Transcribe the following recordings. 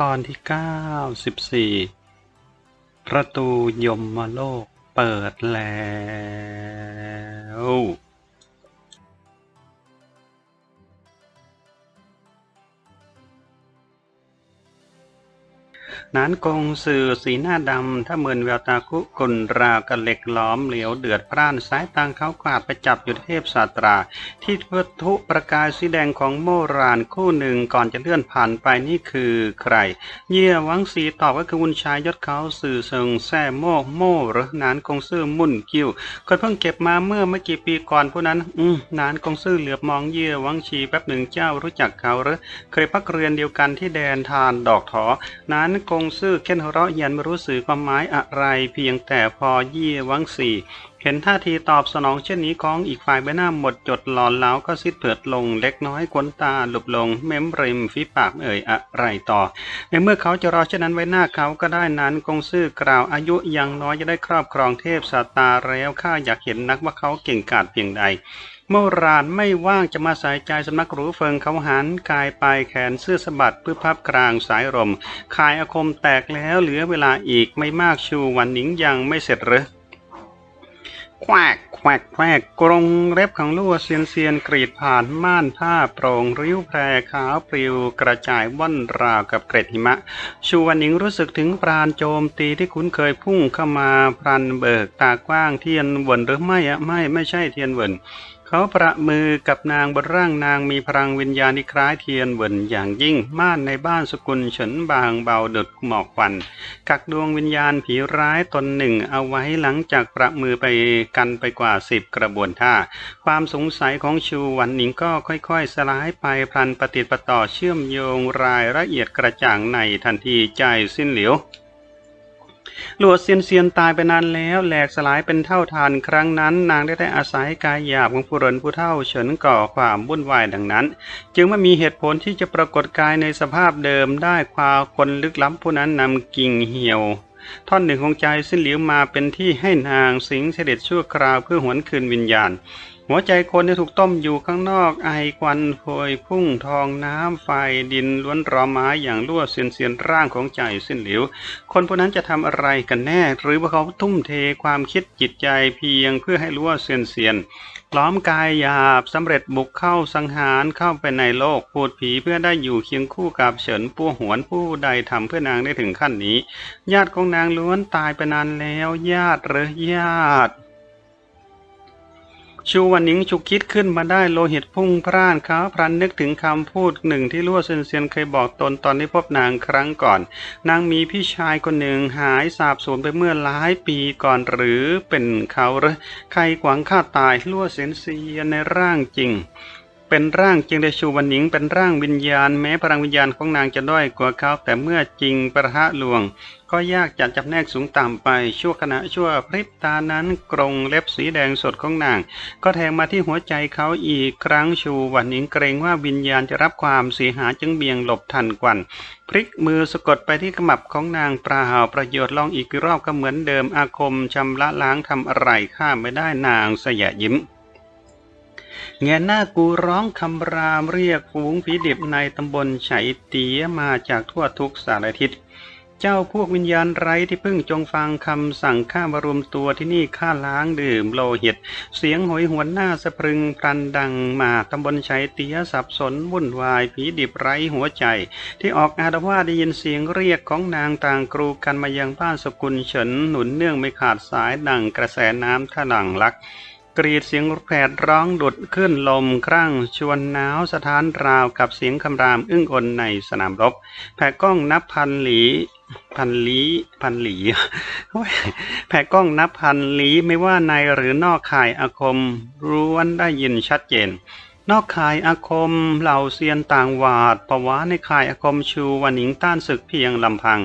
ตอนที่ 94 ประตูยมมาโลกเปิดแล้ว นานกงสื่อสีหน้าดำ ถ้าเหมือนแววตาคุกุนราวกับเหล็กหล้อมเหลียวเดือดพร่านสายตางเขากวาดไปจับอยู่เทพศาตรา ที่วัตถุประกายสีแดงของโมรานคู่หนึ่งก่อนจะเลื่อนผ่านไปนี่คือใคร เยี่ยวังสีตอบก็คือวุนชายยศเขาสื่อเซิงแซ่โม่โมหรือนานกงซื่อมุ่นกิ้วคนเพิ่งเก็บมาเมื่อไม่กี่ปีก่อนผู้นั้น อืมนานกงซื่อเหลือบมองเยี่ยวังชีแป๊บหนึ่งเจ้ารู้จักเขาหรือเคยพักเรียนเดียวกันที่แดนทานดอกถอนั้นกงซื่อเค้นหัวเราะยันไม่รู้สื่อความหมายอะไร เพียงแต่พอเยี่ยวังสี่เห็นท่าทีตอบสนองเช่นนี้ของอีกฝ่ายใบหน้าหมดจดหลอนแล้วก็ซิดเผือดลงเล็กน้อยขนตาหลุบลง เม้มริมฝีปากเอ่ยอะไรต่อ ในเมื่อเขาจะรอเช่นนั้นไว้หน้าเขาก็ได้นั้นกงซื่อกล่าวอายุยังน้อยจะได้ครอบครองเทพสาตาแล้วข้าอยากเห็นนักว่าเขาเก่งกาจเพียงใดเมื่อรานไม่ว่างจะมาใส่ใจสำนักหรูเฟิงเขาหันกายไปแขนเสื้อสะบัดเพื่อพับกลางสายลมคายอาคมแตกแล้วเหลือเวลาอีกไม่มากชูวันหนิงยังไม่เสร็จหรือ แควกแควกแควกกรงเล็บของลู่เซียนเซียนกรีดผ่านม่านผ้าโปร่งริ้วแพรขาวปลิวกระจายว่อนราวกับเกร็ดหิมะ ชูวันหนิงรู้สึกถึงปราณโจมตีที่คุ้นเคยพุ่งเข้ามาพรันเบิกตากว้างเทียนเวินหรือไม่อะไม่ไม่ใช่เทียนเวิน เขาประมือกับนางบนร่างนางมีพลังวิญญาณที่คล้ายเทียนเหวินอย่างยิ่ง ม่านในบ้านสกุลเฉินบางเบาดุดหมอกควัน กักดวงวิญญาณผีร้ายตนหนึ่งเอาไว้หลังจากประมือไปกันไปกว่าสิบกระบวนท่า ความสงสัยของชูหวันหนิงก็ค่อยๆ สลายไปพลันปฏิดปต่อเชื่อมโยงรายละเอียดกระจ่างในทันทีใจสิ้นเหลียว หลวดเซียนเซียนตายไปนานแล้วแหลกสลายเป็นเท่าทานครั้งนั้น นางได้ได้อาศัยกายหยาบของผู้รนผู้เท่าเฉินก่อความวุ่นวายดังนั้น จึงไม่มีเหตุผลที่จะปรากฏกายในสภาพเดิมได้ความคนลึกล้ำผู้นั้นนำกิ่งเหี่ยวท่อนหนึ่งของใจสิ้นเหลียวมาเป็นที่ให้นางสิงเสด็จชั่วคราวเพื่อหวนคืนวิญญาณ หัวใจคนที่ถูกต้มอยู่ข้างนอกไอควันโพยพุ่งทองน้ำไฟดินล้วนรอไม้อย่างลั่วเสียนเสียนร่างของใจสิ้นเหลวคนพวกนั้นจะทำอะไรกันแน่ หรือว่าเขาทุ่มเทความคิดจิตใจเพียงเพื่อให้รู้ว่าเซียนเซียนล้อมกายหยาบสำเร็จบุกเข้าสังหารเข้าไปในโลกพูดผีเพื่อได้อยู่เคียงคู่กับเฉินผู้หวนผู้ใดทำเพื่อนางได้ถึงขั้นนี้ ญาติของนางล้วนตายไปนานแล้วญาติหรือญาติ ชูวันนิงชุกคิดขึ้นมาได้โลหิตพุ่งพร่านเขาพรันนึกถึงคำพูดหนึ่งที่ลั่วเซียนเซียนเคยบอกตนตอนที่พบนางครั้งก่อน นางมีพี่ชายคนหนึ่งหายสาบสูญไปเมื่อหลายปีก่อนหรือเป็นเขาหรือใครขวางฆ่าตายลั่วเซียนเซียนในร่างจริง เป็นร่างจริงแต่ชูวันหนิง เป็นร่างวิญญาณ แม้พลังวิญญาณของนางจะด้อยกว่าเขาแต่เมื่อจริงประทะลวง ก็ยากจะจำแนกสูงต่ำไป ชั่วขณะชั่วพริบตานั้นกรงเล็บสีแดงสดของนาง ก็แทงมาที่หัวใจเขาอีกครั้งชูวันหนิงเกรงว่าวิญญาณจะรับความเสียหายจึงเบี่ยงหลบทันกวันพลิกมือสะกดไปที่ขมับของนางปราหาวประโยชน์ลองอีกรอบก็เหมือนเดิมอาคมชำระล้างทำอะไรข้ามไม่ได้นางสยะยิ้ม เงยหน้ากูร้องคำรามเรียกฝูงผีดิบในตำบลไฉเตียมาจากทั่วทุกสารทิศ เจ้าพวกวิญญาณไร้ที่เพิ่งจงฟังคำสั่งข้ามารวมตัวที่นี่ข้าล้างดื่มโลหิต เสียงโหยหวนหน้าสะพรึงพลันดังมาตำบลไฉเตียสับสนวุ่นวายผีดิบไร้หัวใจ ที่ออกอาดว่าได้ยินเสียงเรียกของนางต่างกรูกันมายังบ้านสกุลเฉินหนุนเนื่องไม่ขาดสายดังกระแสน้ำทะลังลัก กรีดเสียงแผดร้องดุดขึ้นลมครั่งชวนหนาวสถานราวกับเสียงคำรามอึ้งอนในสนามรบ แผ่กล้องนับพันหลีพันลีพันหลีแผ่กล้องนับพันหลีไม่ว่าในหรือนอกข่ายอาคมร้วนได้ยินชัดเจน นอกข่ายอาคมเหล่าเซียนต่างหวาดประวาในข่ายอาคมชูวันหนิงต้านศึกเพียงลำพัง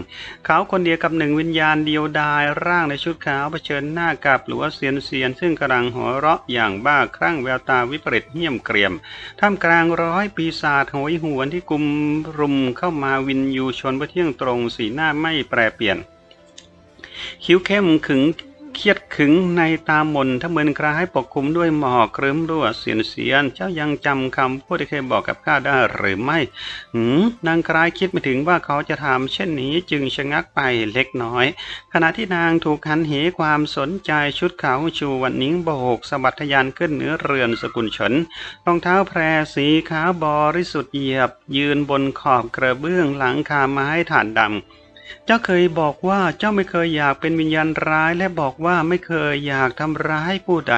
เขาคนเดียวกับหนึ่งวิญญาณเดียวดายร่างในชุดขาวเผชิญหน้ากับหลัวเซียนเซียนซึ่งกำลังหัวเราะอย่างบ้าคลั่งแววตาวิปริตเหี้ยมเกรียม ท่ามกลางร้อยปีศาจโหยหวนที่กุมรุมเข้ามาวินยูชนเพื่อเที่ยงตรงสีหน้าไม่แปรเปลี่ยน คิ้วเข้มขึง เครียดขึงในตามนถ้าเมินคล้ายปกคลุมด้วยหมอกครึ้มรั่วเสียนเสียน เจ้ายังจำคำพูดที่เคยบอกกับข้าได้หรือไม่หืมนางคล้ายคิดไม่ถึงว่าเขาจะทำเช่นนี้จึงชะงักไปเล็กน้อย ขณะที่นางถูกหันเหความสนใจชุดขาวชูวันนิ้งโบกสะบัดทะยานขึ้นเหนือเรือนสกุลเฉินรองเท้าแพรสีขาวบริสุทธิ์เหยียบ ยืนบนขอบกระเบื้องหลังคาไม้ฐานดำ เจ้าเคยบอกว่าเจ้าไม่เคยอยากเป็นวิญญาณร้ายและบอกว่าไม่เคยอยากทำร้ายผู้ใด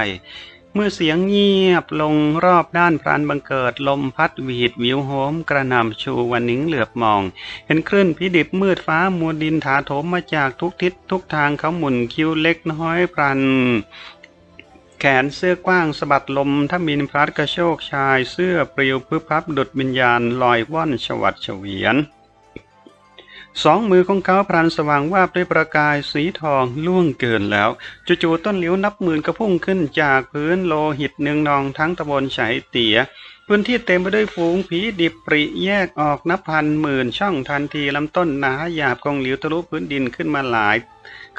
เมื่อเสียงเงียบลงรอบด้านพรานบังเกิดลมพัดหวีดวิวโหมกระนำชูวันนิ้งเหลือบมอง เห็นคลื่นพิดิบมืดฟ้ามัวดินถาโถมมาจากทุกทิศทุกทางเขาหมุนคิ้วเล็กน้อยพรันแขนเสื้อกว้างสะบัดลมถ้ามินพลัดกระโชกชายเสื้อปลิวพึบพับดุดวิญญาณลอยว่อนฉวัดเฉวียน สองมือของเขาพรันสว่างวาบด้วยประกายสีทองล่วงเกินแล้ว จู่ๆต้นเหลียวนับหมื่นกระพุ่งขึ้นจากพื้นโลหิตเนืองนองทั้งตะบนไฉเตียพื้นที่เต็มไปด้วยฝูงผีดิบปริแยกออกนับพันหมื่นช่องทันทีลำต้นหนาหยาบกองเหลียวทะลุพื้นดินขึ้นมาหลาย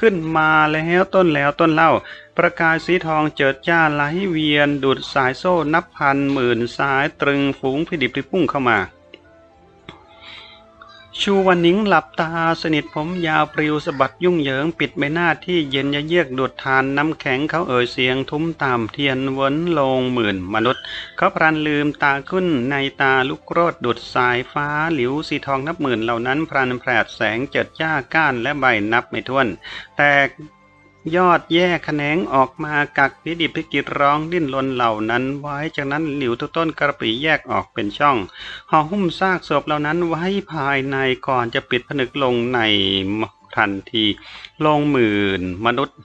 ขึ้นมาแล้วต้นแล้วต้นเล่า ประกายสีทองเจิดจ้าไหลเวียนดูดสายโซ่นับพันหมื่นสายตรึงฝูงผีดิบที่พุ่งเข้ามา ชูวันนิงหลับตาสนิทผมยาวปลิวสะบัดยุ่งเหยิงปิดใบหน้าที่เย็นยะเยือกดูดทานน้ำแข็งเขาเอ่ยเสียงทุ้มตามเทียนวนลงหมื่นมนุษย์ เขาพรันลืมตาขึ้นในตาลุกโรดดุดสายฟ้าหลิวสีทองนับหมื่นเหล่านั้นพรันแผดแสงเจิดจ้าก้านและใบนับไม่ถ้วน แต่ ยอดแย่แขนงออกมากักพิดิพิกิตร้องดิ้นรนเหล่านั้น ไว้จากนั้นหลิวทุกต้นกระปรีแยกออกเป็นช่องห่อหุ้มซากศพเหล่านั้นไว้ภายในก่อนจะปิดผนึกลงในทันที ลงหมื่นมนุษย์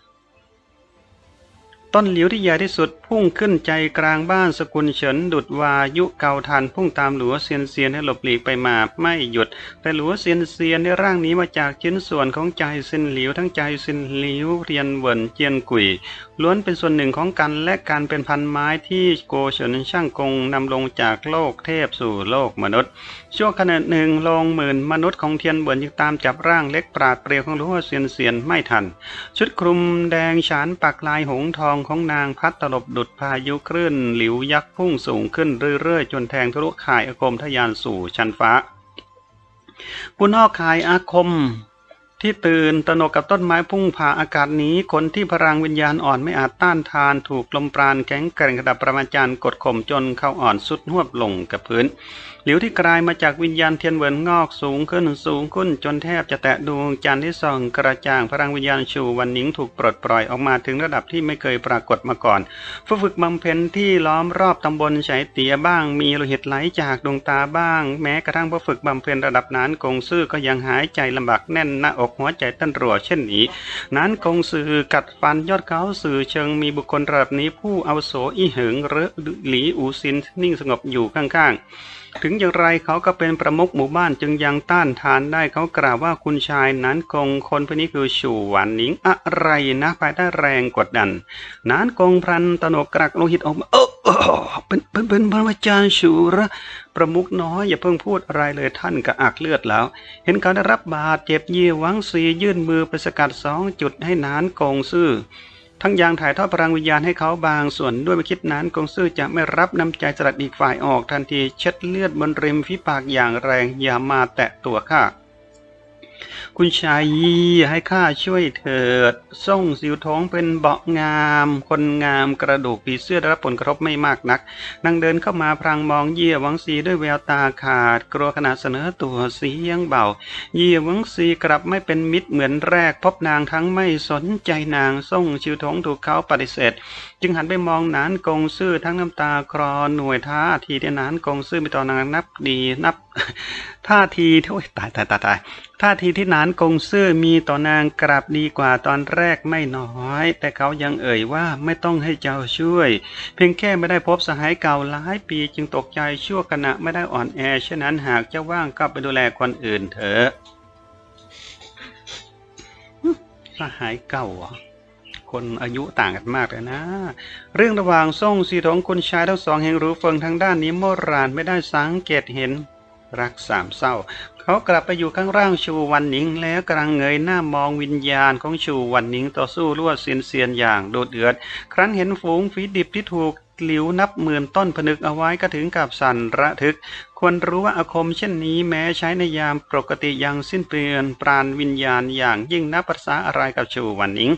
ต้นหลิวที่ใหญ่ที่สุดพุ่งขึ้นใจกลางบ้านสกุลเฉินดุดวายุเกาทันพุ่งตามหลัวเซียนเซียนให้หลบหลีกไปมาไม่หยุด แต่หลัวเซียนเซียนในร่างนี้มาจากชิ้นส่วนของใจเซินหลิวทั้งใจเซินหลิวเรียนเหวินเจียนกุยล้วนเป็นส่วนหนึ่งของกันและการเป็นพันไม้ที่โกเฉินช่างกงนำลงจากโลกเทพสู่โลกมนุษย์ช่วงขณะหนึ่งลงหมื่นมนุษย์ของเทียนเบินจึงตามจับร่างเล็กปราดเปรียวของหลัวเซียนเซียนไม่ทัน ชุดคลุมแดงฉานปักลายหงทองของนางพัดตลบดุดพายุคลื่นหลิวยักษ์พุ่งสูงขึ้นเรื่อยๆ จนแทงทะลุข่ายอาคมทะยานสู่ชั้นฟ้า ผู้นอกข่ายอาคม ที่ตื่นตนกกับต้นไม้พุ่งผ่าอากาศหนี้ คนที่พลังวิญญาณอ่อนไม่อาจต้านทาน ถูกลมปราณแข็งแกร่งกระดับประมาจารย์กดข่มจนเข้าอ่อนสุดหวบลงกับพื้น หลิวที่กลายมาจากวิญญาณเทียนเวินงอกสูงขึ้นสูงขึ้นจนแทบจะแตะดวงจันทร์ที่ส่องกระจ่างพลังวิญญาณชูวันนิ้งถูกปลดปล่อยออกมาถึงระดับที่ไม่เคยปรากฏมาก่อนฝึกฝึกบำเพ็ญที่ล้อมรอบตำบลไฉเตียบ้าง มีโลหิตไหลจากดวงตาบ้าง แม้กระทั่งผู้ฝึกบำเพ็ญระดับนั้นกงซื่อก็ยังหายใจลำบากแน่นหน้าอกหัวใจเต้นรัวเช่นนี้ นั้นกงสื่อกัดฟันยอดเขาสื่อเชิงมีบุคคลระดับนี้ผู้เอาโสอีเหิงหรือหลีอูซินนิ่งสงบอยู่ข้างๆ ถึงอย่างไรเขาก็เป็นประมุขหมู่บ้านจึงยังต้านทานได้เขากล่าวว่าคุณชายนั้นคงคนพนี้คือชูหวานหนิงอะไรนะภายใต้แรงกดดันนานกงพรันตโนกกรักโลหิตออกมาเออ เป็นเป็นเป็นพระอาจารย์ชูระประมุขน้อยอย่าเพิ่งพูดอะไรเลยท่านกระอักเลือดแล้ว เห็นเขาได้รับบาดเจ็บเยี่ยวังสียื่นมือไปสกัดสองจุดให้นานกงซื่อทั้งยังถ่ายทอดพลังวิญญาณให้เขาบางส่วนด้วยไม่คิดนั้นกงซื่อจะไม่รับน้ำใจสลัดอีกฝ่ายออกทันทีเช็ดเลือดบนริมฝีปากอย่างแรงอย่ามาแตะตัวข้า คุณชายยีให้ข้าช่วยเถิดส่งสิวท้องเป็นเบาะงาม คนงามกระดูกผีเสื้อได้รับผลกระทบไม่มากนักนางเดินเข้ามาพรางมองเยี่ยหวังสีด้วยแววตาขาด กลัวขณะเสนอตัวเสียงเบา เยี่ยหวังสีกลับไม่เป็นมิตรเหมือนแรก พบนางทั้งไม่สนใจนางส่งชิวท้องถูกเขาปฏิเสธ จึงหันไปมองหนานกงซื่อทั้งน้ำตาคลอหน่วยท่าทีที่หนานกงซื่อมีต่อนางนับดีนับ ท่าทีที่โอ้ยตายตายตายตายท่าทีที่นานกงซื่อมีต่อนางกลับดีกว่าตอนแรกไม่น้อย แต่เขายังเอ่ยว่าไม่ต้องให้เจ้าช่วย เพียงแค่ไม่ได้พบสหายเก่าหลายปีจึงตกใจชั่วขณะไม่ได้อ่อนแอฉะนั้นหากเจ้าว่างก็ไปดูแลคนอื่นเถอะสหายเก่าคนอายุต่างกันมากเลยนะ เรื่องระหว่างส่งสีทองคุณชายทั้งสองแห่งรู้เฟิงทางด้านนี้โมรานไม่ได้สังเกตเห็น รักสามเศร้า เขากลับไปอยู่ข้างร่างชูวันหนิง แล้วกำลังเงยหน้ามองวิญญาณของชูวันหนิงต่อสู้ลวดเสียนเสียนอย่างโดดเดือด ครั้นเห็นฝูงฝีดิบที่ถูก หลิวนับหมื่นต้นผนึกเอาไว้ก็ถึงกับสั่นระทึก ควรรู้ว่าอาคมเช่นนี้แม้ใช้ในยามปกติยังสิ้นเปลือนปราณวิญญาณอย่างยิ่งนับภาษาอะไรกับชูวันนิง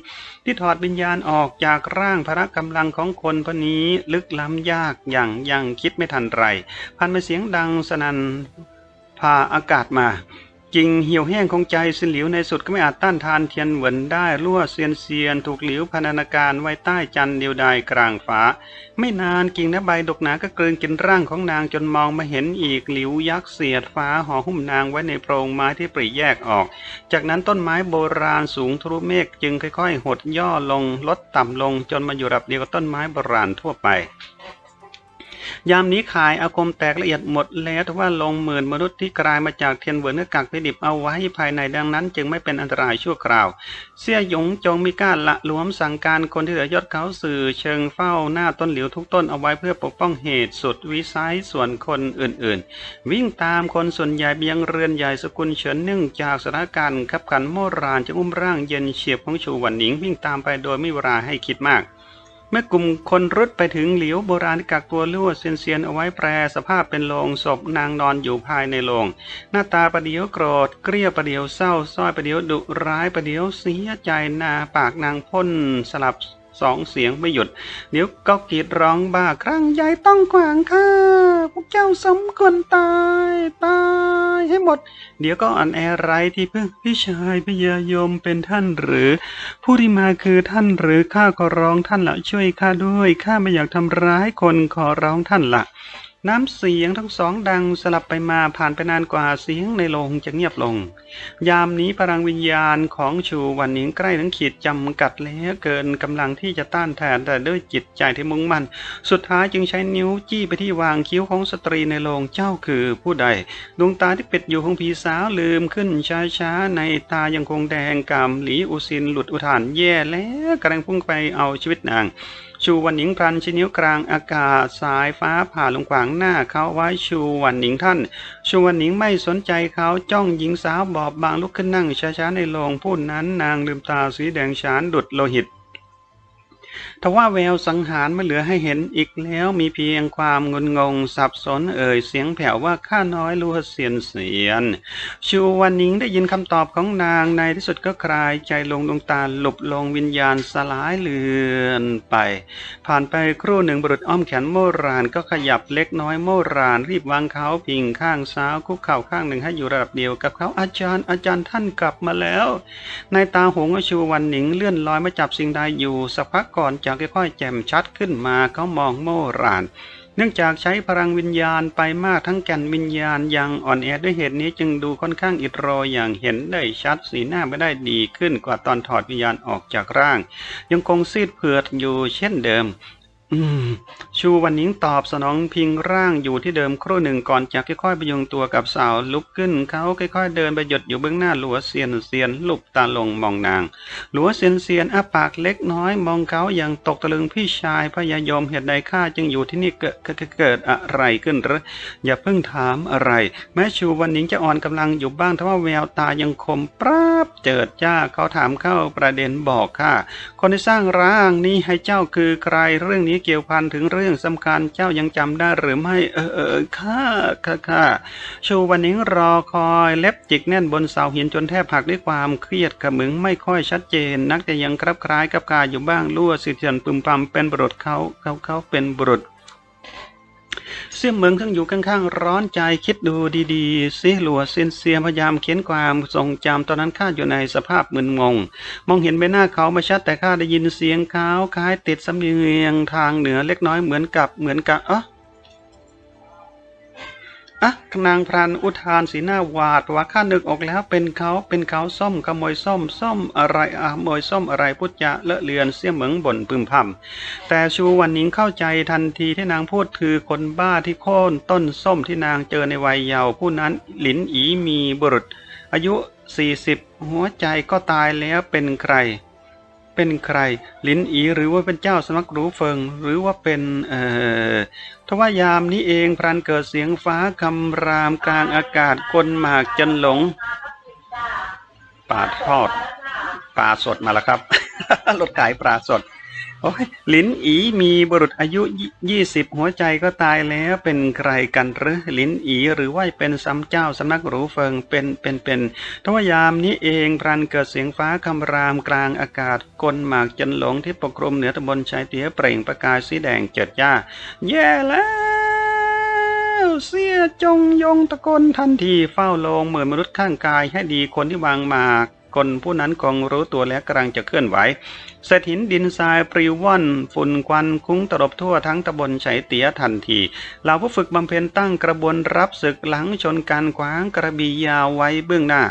ที่ถอดวิญญาณออกจากร่างพระกำลังของคนพนี้ลึกล้ำยากอย่างยังคิดไม่ทันไร พันมาเสียงดังสนั่นพาอากาศมา จริงเหี่ยวแห้งของใจสินหลิวในสุดก็ไม่อาจต้านทานเทียนเหวินได้ลั่วเซียนเซียนถูกหลิวพันธนาการไว้ใต้จันเดียวดายกลางฟ้า ไม่นานกิ่งและใบดกหนาก็กลืนกินร่างของนางจนมองมาเห็นอีกหลิวยักษ์เสียดฟ้าห่อหุ้มนางไว้ในโพรงไม้ที่ปริแยกออก จากนั้นต้นไม้โบราณสูงทะลุเมฆจึงค่อยๆ หดย่อลงลดต่ำลงจนมาอยู่ระดับเดียวกับต้นไม้โบราณทั่วไป ยามนี้ขายอาคมแตกละเอียดหมดแล้วแต่ว่าลงหมื่นมนุษย์ที่กลายมาจากเทียนเวินเนื้อกักไปดิบเอาไว้ภายในดังนั้น จึงไม่เป็นอันตรายชั่วคราว เสี่ยหยงจงมีการละหลวมสั่งการคนที่เหลือยศเขาสื่อเชิงเฝ้าหน้าต้นหลิวทุกต้นเอาไว้เพื่อปกป้องเหตุสุดวิสัยส่วนคนอื่นๆ วิ่งตามคนส่วนใหญ่เบียงเรือนใหญ่สกุลเฉินเนื่องจากสถานการณ์ขับขันโมรานจะอุ้มร่างเย็นเฉียบของชูหวันหนิงวิ่งตามไปโดยไม่เวลาให้คิดมาก เมื่อกลุ่มคนรุดไปถึงเหลียวโบราณกักตัวลวดเซียนเซียนเอาไว้แปรสภาพเป็นโลงศพนางนอนอยู่ภายในโลง หน้าตาประเดียวโกรธ เกลี้ยประเดียวเศร้าส้อยประเดียวดุร้ายประเดียวเสียใจหนาปากนางพ่นสลับ สองเสียงไม่หยุด เดี๋ยวก็กรีดร้องบ้าครั้งใหญ่ต้องขวางข้าพวกเจ้าสมควรตายตายให้หมด เดี๋ยวก็อ่อนแอไรที่เพิ่งพี่ชายพี่ยายมเป็นท่านหรือ ผู้ที่มาคือท่านหรือข้าขอร้องท่านละช่วยข้าด้วยข้าไม่อยากทำร้ายคนขอร้องท่านละ น้ำเสียงทั้งสองดังสลับไปมาผ่านไปนานกว่าเสียงในโรงจะเงียบลง ยามนี้พลังวิญญาณของชูวันนิงใกล้ถึงขีดจำกัดแล้วเกินกำลังที่จะต้านทานแต่ด้วยจิตใจที่มุ่งมั่น สุดท้ายจึงใช้นิ้วจี้ไปที่วางคิ้วของสตรีในโรงเจ้าคือผู้ใด ดวงตาที่ปิดอยู่ของผีสาวลืมขึ้นช้าๆในตายังคงแดงกำหลีอุซินหลุดอุทานแย่แล้วกำลังพุ่งไปเอาชีวิตนาง ชูวันหนิงพลันชินิ้วกลางอากาศสายฟ้าผ่าลงขวางหน้าเขาไว้ชูวันหนิงท่าน ชูวันหนิงไม่สนใจเขาจ้องหญิงสาวบอบบางลุกขึ้นนั่งช้าๆในโรงพูดนั้นนางลืมตาสีแดงฉานดุดโลหิต ทว่าแววสังหารไม่เหลือให้เห็นอีกแล้วมีเพียงความงุนงง สับสนเอ่ยเสียงแผ่วว่าข้าน้อยรู้เสียนเสียน ชูวันนิงได้ยินคำตอบของนางในที่สุดก็คลายใจลงดวงตาหลบลงวิญญาณสลายเลือนไป ผ่านไปครู่หนึ่งบุรุษอ้อมแขนโมรานก็ขยับเล็กน้อยโมราน รีบวางเขาพิงข้างซ้าวคุกเข่าข้างหนึ่งให้อยู่ระดับเดียวกับเขาอาจารย์อาจารย์ท่านกลับมาแล้ว ในตาหงชูวันหนิงเลื่อนลอยมาจับสิ่งใดอยู่สักพักก่อนจะค่อยๆ แจ่มชัดขึ้นมาเขามองโมราน เนื่องจากใช้พลังวิญญาณไปมากทั้งแก่นวิญญาณยังอ่อนแอด้วยเหตุนี้จึงดูค่อนข้างอิดโรยอย่างเห็นได้ชัดสีหน้าไม่ได้ดีขึ้นกว่าตอนถอดวิญญาณออกจากร่าง ยังคงซีดเผือดอยู่เช่นเดิม ชูวันนิงตอบสนองพิงร่างอยู่ที่เดิมครู่หนึ่งก่อนจะค่อยๆพยุงตัวกับสาวลุกขึ้นเขาค่อยๆเดินไปหยุดอยู่เบื้องหน้าหลัวเซียนเซียนลุบตาลงมองนาง หลัวเซียนเซียนอ้าปากเล็กน้อยมองเขาอย่างตกตะลึงพี่ชายพยายมเหตุใดข้าจึงอยู่ที่นี่เกิดเกิดเกิดอะไรขึ้นหรืออย่าเพิ่งถามอะไร แม้ชูวันนิงจะอ่อนกำลังอยู่บ้างแต่ว่าแววตายังคมปราบเจิดจ้าเขาถามเข้าประเด็นบอกข้าคนที่สร้างร่างนี้ให้เจ้าคือใครเรื่องนี้เกี่ยวพันถึงเรื่องสำคัญเจ้ายังจำได้หรือไม่ เออเออข้าข้าข้าชูวันนิงรอคอยเล็บจิกแน่นบนเสาหินจนแทบหักด้วยความเครียดขมึงไม่ค่อยชัดเจน นักแต่ยังครับคล้ายกับกายอยู่บ้างลั่วสิเทียนปึมพำเป็นบรุษเขาเขาเขาเป็นบรุษ เสี่ยเมืองทั้งอยู่ข้างๆร้อนใจคิดดูดีๆสิหลัวเซียนเซียพยายามเขียนความทรงจำตอนนั้นข้าอยู่ในสภาพมึนงง มองเห็นใบหน้าเขาไม่ชัดแต่ข้าได้ยินเสียงเขาคล้ายติดสำเนียงทางเหนือเล็กน้อยเหมือนกับเหมือนกับอ๋อ อะนางพรานอุทานสีหน้าหวาดว่าข้านึกออกแล้วเป็นเขาเป็นเขาส้มขโมยส้มส้มอะไรอะขโมยส้มอะไรพุทธะเลอะเลือนเสี่ยเหมืองบ่นพึมพำแต่ชูวันนิงเข้าใจทันทีที่นางพูดคือคนบ้าที่โค่นต้นส้มที่นางเจอในวัยเยาว์ผู้นั้นหลินอีมีบุรุษ อายุสี่สิบหัวใจก็ตายแล้วเป็นใคร เป็นใคร ลินอีหรือว่าเป็นเจ้าสมักรู้เฟิง หรือว่าเป็นเอ่อทว่ายามนี้เองพรันเกิดเสียงฟ้าคำรามกลางอากาศคนหมากจันหลงปลาทอดปลาสดมาแล้วครับ รถขายปลาสด โอ้ยลินอีมีบุรุษอายุยี่สิบหัวใจก็ตายแล้วเป็นใครกันหรือลินอีหรือว่าเป็นซ้ำเจ้าสำนักหรูเฟิงเป็นเป็นเป็นทวายามนี้เองพรันเกิดเสียงฟ้าคำรามกลางอากาศกลหมากจันหลงที่ปกคลุมเหนือตำบลชายเตี้ยเปล่งประกายสีแดงเจิดจ้า แย่แล้วเสียจงยงตะกนทันทีเฝ้าลงเหมือนมนุษย์ข้างกายให้ดีคนที่วางหมาก คนผู้นั้นคงรู้ตัวและกำลังจะเคลื่อนไหวเศษหินดินทรายปลิวว่อนฝุ่นควันคุ้งตลบทั่วทั้งตำบลไฉเตียทันทีเหล่าผู้ฝึกบำเพ็ญตั้งกระบวนรับศึกหลังชนการขวางกระบี่ยาวไว้เบื้องหน้า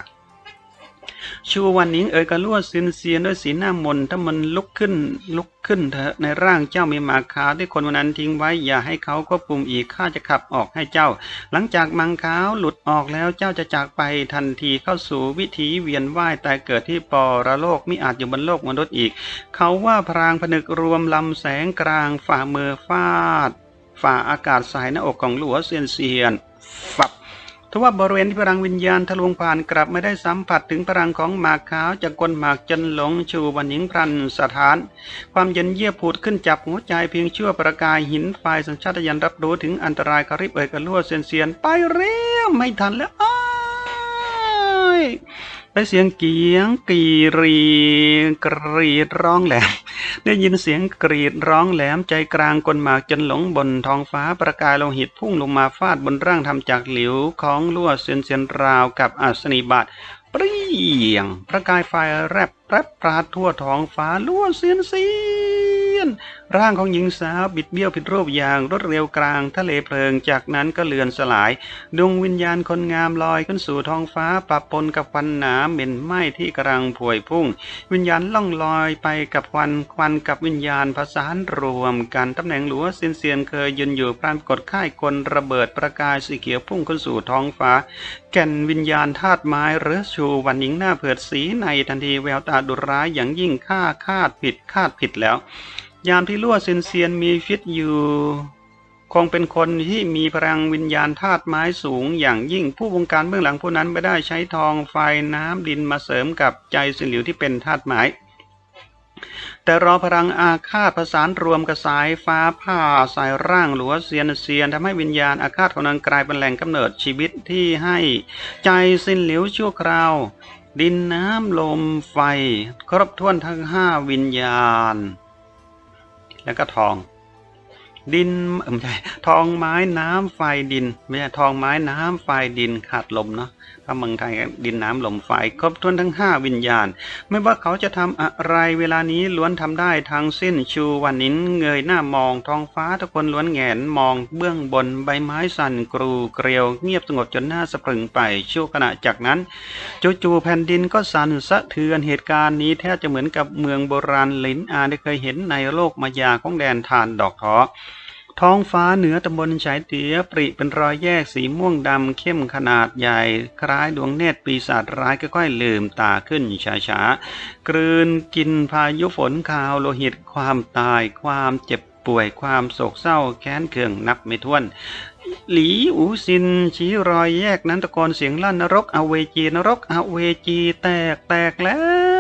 ชูวันนิงเอ๋ยกระลวดซินเซียนด้วยสีหน้ามนถ้ามันลุกขึ้นลุกขึ้นเถอะในร่างเจ้ามีหมาขาวที่คนวันนั้นทิ้งไว้อย่าให้เขาควบคุมอีกข้าจะขับออกให้เจ้า หลังจากมังขาวหลุดออกแล้วเจ้าจะจากไปทันทีเข้าสู่วิถีเวียนว่ายแต่เกิดที่ปอระโลกมิอาจอยู่บนโลกมนุษย์อีก เขาว่าพรางผนึกรวมลำแสงกลางฝ่ามือฟาด ฝ่าอากาศสายหน้าอกของหลัวเซียนเซียนฝับ ทว่าบริเวณที่พลังวิญญาณทะลวงผ่านกลับไม่ได้สัมผัสถึงพลังของหมากขาวจากกลหมากจนหลงชูวันหญิงพรันสถาน ความเย็นเยียบผุดขึ้นจับหัวใจเพียงชั่วประกายหินไฟสัญชาตญาณรับรู้ถึงอันตรายกระริบเอ่ยกระลั่วเซียนเซียนไปเร็วไม่ทันแล้วอ้าย เสียงเกียงกรีรีกรีดร้องแหลม ได้ยินเสียงกรีดร้องแหลมใจกลางกลหมากจนหลงบนท้องฟ้าประกายโลหิตพุ่งลงมาฟาดบนร่างทำจากหลิวของลวดเซียนเซียนราวกับอัศนีบาทเปรี้ยง ประกายไฟแรบแรบปราดทั่วท้องฟ้าลวดเซียนเซีย น ร่างของหญิงสาวบิดเบี้ยวผิดรูปอย่างรวดเร็วกลางทะเลเพลิง จากนั้นก็เลือนสลาย ดวงวิญญาณคนงามลอยขึ้นสู่ท้องฟ้าปะปนกับควันหนาเหม็นไหม้ที่กำลังพวยพุ่ง วิญญาณล่องลอยไปกับควันควันกับวิญญาณผสานรวมกันตำแหน่งหลัวเซียนเซียนเคยยืนอยู่ปรานกดค่ายกลระเบิดประกายสีเขียวพุ่งขึ้นสู่ท้องฟ้า แก่นวิญญาณธาตุไม้หรือชูวันหญิงหน้าเผือดสีในทันทีแววตาดุร้ายอย่างยิ่งฆ่าคาดผิดคาดผิดแล้ว ยามที่ลั่วเซนเซียนมีฟิตอยู่ คงเป็นคนที่มีพลังวิญญาณธาตุไม้สูง อย่างยิ่งผู้วงการเบื้องหลังผู้นั้นไม่ได้ใช้ทองไฟน้ำดินมาเสริมกับใจสินหลิวที่เป็นธาตุไม้แต่รอพลังอาฆาตประสานรวมกับสายฟ้าผ่าสายร่างหลัวเซียนเซียนทำให้วิญญาณอาฆาตของนางกลายเป็นแหล่งกำเนิดชีวิตที่ให้ใจสินหลิวชั่วคราว ดินน้ำลมไฟ ครบถ้วนทั้งห้าวิญญาณ แล้วก็ทอง ดินเออไม่ใช่ทองไม้น้ำไฟดินไม่ใช่ทองไม้น้ำไฟดินขาดลมเนาะถ้าเมืองไทยดินน้ำลมไฟครบถ้วนทั้งห้าวิญญาณ ไม่ว่าเขาจะทำอะไรเวลานี้ล้วนทำได้ทั้งสิ้นชูวันนิ้นเงยหน้ามองท้องฟ้าทุกคนล้วนแงนมองเบื้องบนใบไม้สั่นกรูเกลียวเงียบสงบจนหน้าสะพรึงไปชั่วขณะจากนั้นจู่ๆแผ่นดินก็สั่นสะเทือนเหตุการณ์นี้แทบจะเหมือนกับเมืองโบราณลินอาได้เคยเห็นในโลกมายาของแดนทานดอกทอ ท้องฟ้าเหนือตำบลฉายเตียปริเป็นรอยแยกสีม่วงดำเข้มขนาดใหญ่ คล้ายดวงเนตรปีศาจร้ายค่อยๆลืมตาขึ้นช้าๆกลืนกินพายุฝนขาวโลหิตความตายความเจ็บป่วยความโศกเศร้าแค้นเคืองนับไม่ถ้วนหลีอูซินชี้รอยแยกนั้นตะโกนเสียงลั่นนรกอเวจีนรกอเวจีแตกแตกแล้ว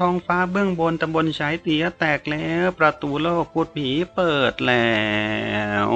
ท้องฟ้าเบื้องบนตำบลชายเตียแตกแล้ว ประตูโลกพูดผีเปิดแล้ว